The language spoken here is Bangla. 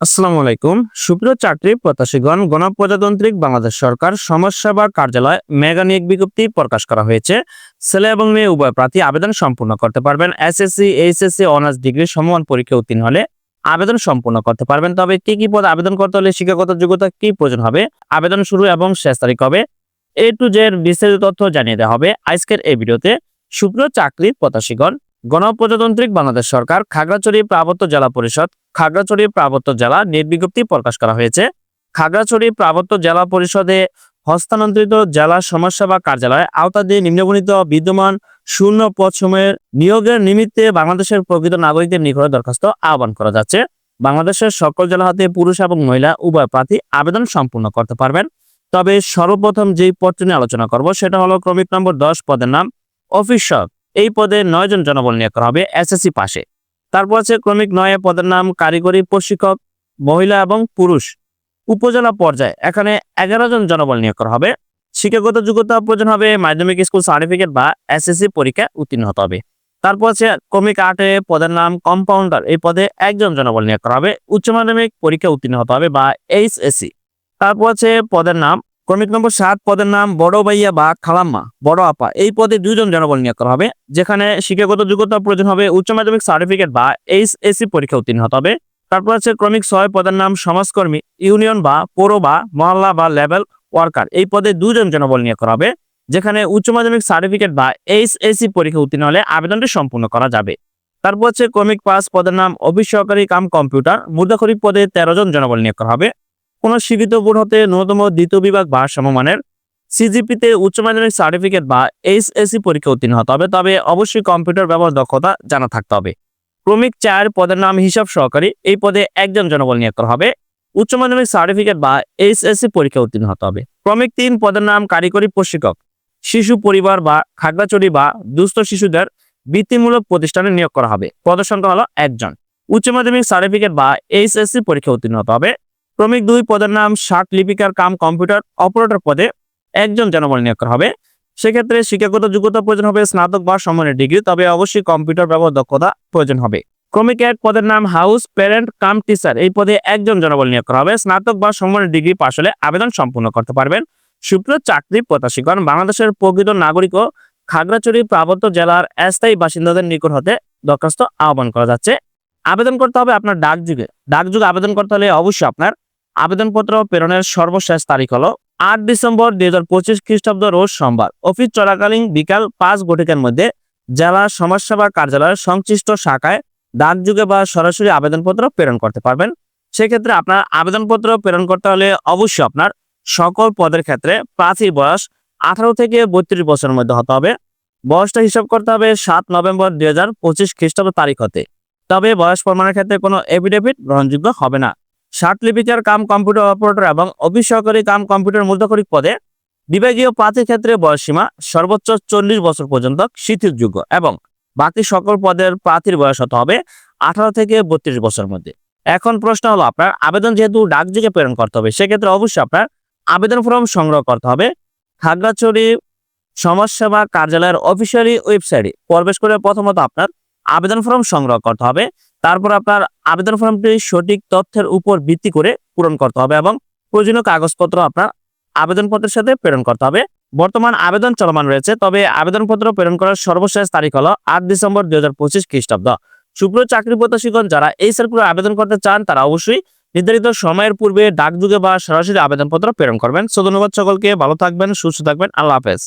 আসসালামু আলাইকুম। সুপ্রিয় চাকরি প্রত্যাশীগণ, গণপ্রজাতান্ত্রিক বাংলাদেশ সরকার সমাজসেবা কার্যালয় মেগা নিয়োগ বিজ্ঞপ্তি প্রকাশ করা হয়েছে। ছেলে এবং মেয়ে উভয় প্রার্থী আবেদন সম্পূর্ণ করতে পারবেন। এসএসসি, এইচএসসি, অনার্স ডিগ্রি সমমান পরীক্ষা উত্তীর্ণ হলে আবেদন সম্পূর্ণ করতে পারবেন। তবে কি কি পদ আবেদন করতে হলে শিক্ষাগত যোগ্যতা কি প্রয়োজন হবে? আবেদন শুরু এবং শেষ তারিখ হবে এ টু জেড বিস্তারিত তথ্য জানিয়ে দেওয়া হবে আজকের এই ভিডিওতে। সুপ্রিয় চাকরি প্রত্যাশীগণ গণপ্রজাতান্ত্রিক বাংলাদেশ সরকার খাগড়াছড়ি পার্বত্য জেলা পরিষদ, খাগড়াছড়ি পার্বত্য জেলা নির্বিজ্ঞপ্তি প্রকাশ করা হয়েছে। খাগড়াছড়ি পার্বত্য জেলা পরিষদে হস্তান্তরিত জেলা সমাজসেবা কার্যালয়ে আওতাধীন নিম্নবর্ণিত বিদ্যমান শূন্য পদ সময়ের নিয়োগের নিমিত্তে বাংলাদেশের প্রকৃত নাগরিকদের নিকটে দরখাস্ত আহ্বান করা যাচ্ছে। বাংলাদেশের সকল জেলা হাতে পুরুষ এবং মহিলা উভয় প্রার্থী আবেদন সম্পূর্ণ করতে পারবেন। তবে সর্বপ্রথম যেই পদটি নিয়ে আলোচনা করব, সেটা হলো ক্রমিক নম্বর দশ পদের নাম অফিসার এই পদে নয় জন জনবল নিয়োগ করা হবে এসএসসি পাশে। তারপর আছে ক্রমিক নয় পদের নাম কারিগরি, প্রশিক্ষক, মহিলা এবং পুরুষ। উপজেলা পর্যায়ে এখানে এগারো জন জনবল নিয়োগ করা হবে। শিক্ষাগত যোগ্যতা প্রয়োজন হবে, মাধ্যমিক স্কুল সার্টিফিকেট বা এসএসসি পরীক্ষা উত্তীর্ণ হতে হবে। তারপর আছে ক্রমিক আটে পদের নাম কম্পাউন্ডার এই পদে একজন জনবল নিয়োগ করা হবে। উচ্চ মাধ্যমিক পরীক্ষা উত্তীর্ণ হতে হবে বা এইচএসসি তারপর আছে পদের নাম ক্রমিক নম্বর সাত, পদের নাম বড় ভাইয়া বা খালাম্মা, বড় আপা। এই পদে দুজন জনবল নিয়োগ করা হবে, যেখানে শিক্ষাগত যোগ্যতা প্রয়োজন হবে, উচ্চ মাধ্যমিক সার্টিফিকেট বা এইচ এসি পরীক্ষা উত্তীর্ণ হতে হবে। তারপর আছে ক্রমিক ছয়, পদের নাম সমাজকর্মী, ইউনিয়ন বা পৌর বা মহল্লা বা লেভেল ওয়ার্কার। এই পদে দুজন জনবল নিয়োগ করা হবে, যেখানে উচ্চ মাধ্যমিক সার্টিফিকেট বা এইচএসসি পরীক্ষা উত্তীর্ণ হলে আবেদনটি সম্পূর্ণ করা যাবে। তারপর হচ্ছে ক্রমিক পাঁচ, পদের নাম অফিস সহকারী কাম কম্পিউটার। মুদ্রাখরি পদে তেরো জন জনবল নিয়োগ করা হবে। কোন স্বীকৃত বোর্ড হতে ন্যূনতম দ্বিতীয় বিভাগ বা সমমানের সিজিপিতে উচ্চ মাধ্যমিক সার্টিফিকেট বা এইচএসসি পরীক্ষা উত্তীর্ণ হতে হবে। তবে অবশ্যই কম্পিউটার ব্যবহার দক্ষতা জানা থাকতে হবে। ক্রমিক চার পদের নাম হিসাব সহকারী এই পদে একজন জনবল নিয়োগ করা হবে। উচ্চ মাধ্যমিক সার্টিফিকেট বা এইচএসসি পরীক্ষা উত্তীর্ণ হতে হবে। ক্রমিক তিন পদের নাম কারিগরি প্রশিক্ষক, শিশু পরিবার বা খাগড়াছড়ি বা দুস্থ শিশুদের বৃত্তিমূলক প্রতিষ্ঠানে নিয়োগ করা হবে। পদের সংখ্যা হলো একজন। উচ্চ মাধ্যমিক সার্টিফিকেট বা এইচএসসি পরীক্ষা উত্তীর্ণ হতে হবে। ক্রমিক দুই পদের নাম ষাট লিপিকার কাম কম্পিউটার, অপারেটর পদে একজন জনবল নিয়োগ করা হবে। সেক্ষেত্রে শিক্ষাগত যোগ্যতা প্রয়োজন হবে, স্নাতক বা সমানের ডিগ্রি, তবে অবশ্যই কম্পিউটার ব্যবহার দক্ষতা প্রয়োজন হবে। ক্রমিক এক পদের নাম হাউস প্যারেন্ট কাম টিচার, এই পদে একজন জনবল নিয়োগ করা হবে, স্নাতক বা সমানের ডিগ্রি পাশ হলে আবেদন সম্পূর্ণ করতে পারবেন। সুপ্রিয় চাকরি প্রত্যাশীগণ, বাংলাদেশের প্রকৃত নাগরিক ও খাগড়াছড়ি পার্বত্য জেলার স্থায়ী বাসিন্দাদের নিকট হতে দরখাস্ত আহ্বান করা যাচ্ছে। আবেদন করতে হবে আপনার ডাকযুগে। ডাকযুগে আবেদন করতে হলে অবশ্যই আপনার আবেদনপত্র প্রেরণের সর্বশেষ তারিখ হলো আট ডিসেম্বর দুই হাজার পঁচিশ খ্রিস্টাব্দ রোজ সোমবার। অফিস চলাকালীন বিকাল পাঁচ ঘটিকার মধ্যে জেলা সমাজসেবা কার্যালয়ের সংশ্লিষ্ট শাখায় ডাকযুগে বা সরাসরি আবেদনপত্র প্রেরণ করতে পারবেন। সেক্ষেত্রে আপনার আবেদনপত্র প্রেরণ করতে হলে অবশ্যই আপনার সকল পদের ক্ষেত্রে প্রার্থীর বয়স আঠারো থেকে বত্রিশ বছরের মধ্যে হতে হবে। বয়সটা হিসাব করতে হবে সাত নভেম্বর দুই হাজার পঁচিশ খ্রিস্টাব্দ তারিখ হতে। তবে বয়স প্রমাণের ক্ষেত্রে কোনো এফিডেভিট গ্রহণযোগ্য হবে না। লিপিকার কাম কম্পিউটার অপারেটর এবং অফিস সহকারী কাম কম্পিউটার মুদ্রাকরিক পদে বিভাগীয় প্রার্থীর ক্ষেত্রে বয়সসীমা সর্বোচ্চ চল্লিশ বছর পর্যন্ত শিথিলযোগ্য এবং বাকি সকল পদের প্রার্থীর বয়স হতে হবে? আঠারো থেকে বত্রিশ বছরের মধ্যে। এখন প্রশ্ন হলো আপনার, আবেদন যেহেতু ডাকযোগে প্রেরণ করতে হবে, সেক্ষেত্রে অবশ্যই আপনার আবেদন ফর্ম সংগ্রহ করতে হবে। খাগড়াছড়ি সমাজসেবা কার্যালয়ের অফিসিয়ালি ওয়েবসাইটে প্রবেশ করে প্রথমত আপনার আবেদন ফর্ম সংগ্রহ করতে হবে। তারপর আপনার আবেদন ফর্মটি সঠিক তথ্যের উপর ভিত্তি করে পূরণ করতে হবে এবং প্রয়োজনীয় কাগজপত্র আপনার আবেদনপত্রের সাথে প্রেরণ করতে হবে। বর্তমান আবেদন চলমান রয়েছে, তবে আবেদনপত্র প্রেরণ করার সর্বশেষ তারিখ হলো আট ডিসেম্বর দুই হাজার পঁচিশ খ্রিস্টাব্দ। শুক্র চাকরি প্রত্যাশীগণ, যারা এই সার্কুলার আবেদন করতে চান, তারা অবশ্যই নির্ধারিত সময়ের পূর্বে ডাকযুগে বা সরাসরি আবেদনপত্র প্রেরণ করবেন। সো, ধন্যবাদ সকলকে, ভালো থাকবেন, সুস্থ থাকবেন, আল্লাহ হাফেজ।